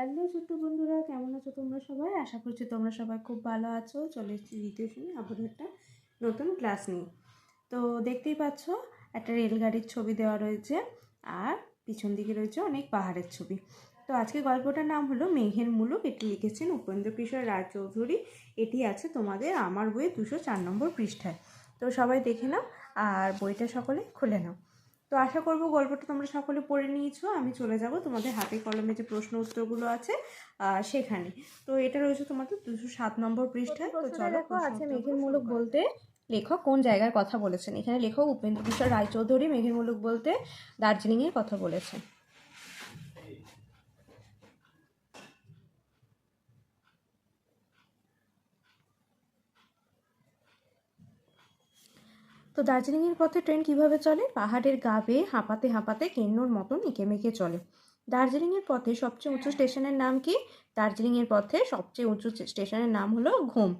Hello ছোট্ট বন্ধুরা, কেমন আছো তোমরা সবাই? আশা করছি তোমরা সবাই খুব ভালো আছো। চলে এসেছি দ্বিতীয় শুনে আবার একটা নতুন ক্লাস নিয়ে। তো দেখতেই পাচ্ছ, একটা রেলগাড়ির ছবি দেওয়া রয়েছে আর পিছন দিকে রয়েছে অনেক পাহাড়ের ছবি। তো আজকে গল্পটার নাম হলো মেঘের মুলুক। এটি লিখেছেন উপেন্দ্র কিশোর রায়চৌধুরী এটি আছে তোমাদের আমার বইয়ে দুশো চার নম্বর পৃষ্ঠায়। তো সবাই দেখে নাও আর বইটা সকলে খুলে নাও। তো আশা করব গল্পটা তোমরা সকলে পড়ে নিয়েছো। আমি চলে যাব তোমাদের হাতে কলমে যে প্রশ্ন উত্তরগুলো আছে সেখানে। তো এটা রয়েছে তোমাদের দুশো সাত নম্বর পৃষ্ঠায়। তো চলো আছে প্রশ্ন মেঘের উত্তরগুলো মুলুক শুরু করা। বলতে লেখক কোন জায়গার কথা বলেছেন? এখানে লেখক উপেন্দ্র কিশোর রায়চৌধুরী মেঘের মুলুক বলতে দার্জিলিংয়ের কথা বলেছেন। তো দার্জিলিংয়ের পথে ট্রেন কীভাবে চলে? পাহাড়ের গা বেয়ে হাঁপাতে হাঁপাতে কেন্নর মতন এঁকে মেঁকে চলে। দার্জিলিংয়ের পথে সবচেয়ে উঁচু স্টেশনের নাম কি? দার্জিলিংয়ের পথে সবচেয়ে উঁচু স্টেশনের নাম হলো ঘুম।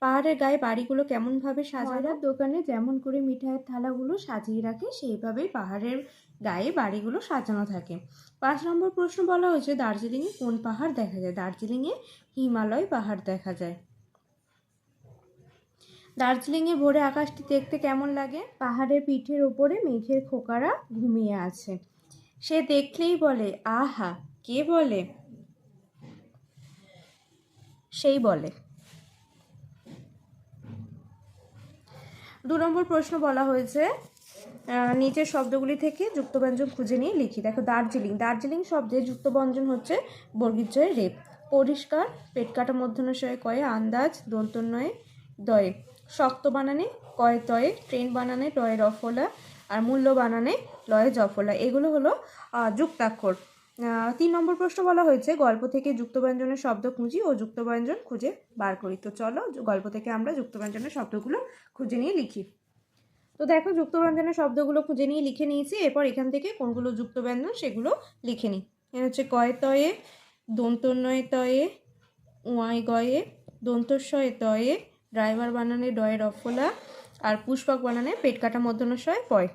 পাহাড়ের গায়ে বাড়িগুলো কেমনভাবে সাজানো ময়রার দোকানে যেমন করে মিঠাইয়ের থালাগুলো সাজিয়ে রাখে সেইভাবেই পাহাড়ের গায়ে বাড়িগুলো সাজানো থাকে। পাঁচ নম্বর প্রশ্ন বলা হয়েছে দার্জিলিংয়ে কোন পাহাড় দেখা যায়? দার্জিলিংয়ে হিমালয় পাহাড় দেখা যায়। দার্জিলিংয়ে ভোরে আকাশটি দেখতে কেমন লাগে? পাহাড়ের পিঠের ওপরে মেঘের খোকারা ঘুমিয়ে আছে। সে দেখলেই বলে, আহা, কে বলে? সেই বলে। দু নম্বর প্রশ্ন বলা হয়েছে নিচের শব্দগুলি থেকে যুক্তব্যঞ্জন খুঁজে নিয়ে লিখি। দেখো, দার্জিলিং। দার্জিলিং শব্দে যুক্তব্যঞ্জন হচ্ছে বর্গীজয় রেপ। পরিষ্কার, পেট কাটা মধ্যনশয়ে কয়ে আন্দাজ দন্তন্বয়ে দয়ে। শক্ত বানানে, কয় তয়ে ট্রেন বানানে টয়ে রফলা, আর মূল্য বানানে, লয়ে জফলা। এগুলো হলো যুক্তাক্ষর। তিন নম্বর প্রশ্ন বলা হয়েছে, গল্প থেকে যুক্ত ব্যঞ্জনের শব্দ খুঁজি ও যুক্ত ব্যঞ্জন খুঁজে বার করি। তো চলো গল্প থেকে আমরা যুক্ত ব্যঞ্জনের শব্দগুলো খুঁজে নিয়ে লিখি। তো দেখো, যুক্তব্যঞ্জনের শব্দগুলো খুঁজে নিয়ে লিখে নিয়েছি, এরপর এখান থেকে কোনগুলো যুক্ত ব্যঞ্জন সেগুলো লিখে নিই। এ হচ্ছে, কয় তয়ে দন্তন্বয়ে তয়ে, উয়াই গয়ে, দন্তস্বয়ে তয়ে ড্রাইভার বানানে ডয়ে রফলা আর পুষ্পক বানানে পেট কাটা মধ্যনশয় পয়।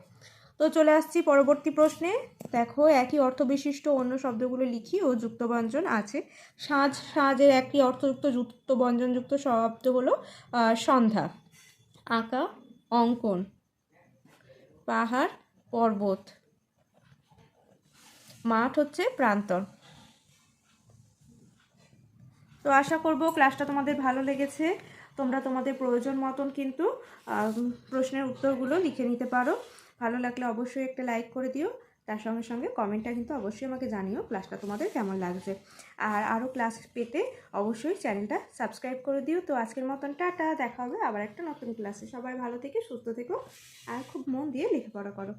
তো চলে আসছি পরবর্তী প্রশ্নে। দেখো, একই অর্থ বিশিষ্ট অন্য শব্দগুলো লিখি ও যুক্তব্যঞ্জন আছে। সাজ, সাজের একই অর্থযুক্ত যুক্তব্যঞ্জনযুক্ত শব্দ হলো সন্ধ্যা। আঁকা, অঙ্কন। পাহাড়, পর্বত। মাঠ হচ্ছে প্রান্তর। তো আশা করব ক্লাসটা তোমাদের ভালো লেগেছে। তোমরা তোমাদের প্রয়োজন মতন কিন্তু প্রশ্নের উত্তরগুলো লিখে নিতে পারো। ভালো লাগলে অবশ্যই একটা লাইক করে দিও। তার সঙ্গে সঙ্গে কমেন্টটা কিন্তু অবশ্যই আমাকে জানিও, ক্লাসটা তোমাদের কেমন লাগছে। আর আরও ক্লাস পেতে অবশ্যই চ্যানেলটা সাবস্ক্রাইব করে দিও। তো আজকের মতন টাটা, দেখা হবে আবার একটা নতুন ক্লাসে। সবাই ভালো থেকে, সুস্থ থেকো, আর খুব মন দিয়ে লেখাপড়া করো।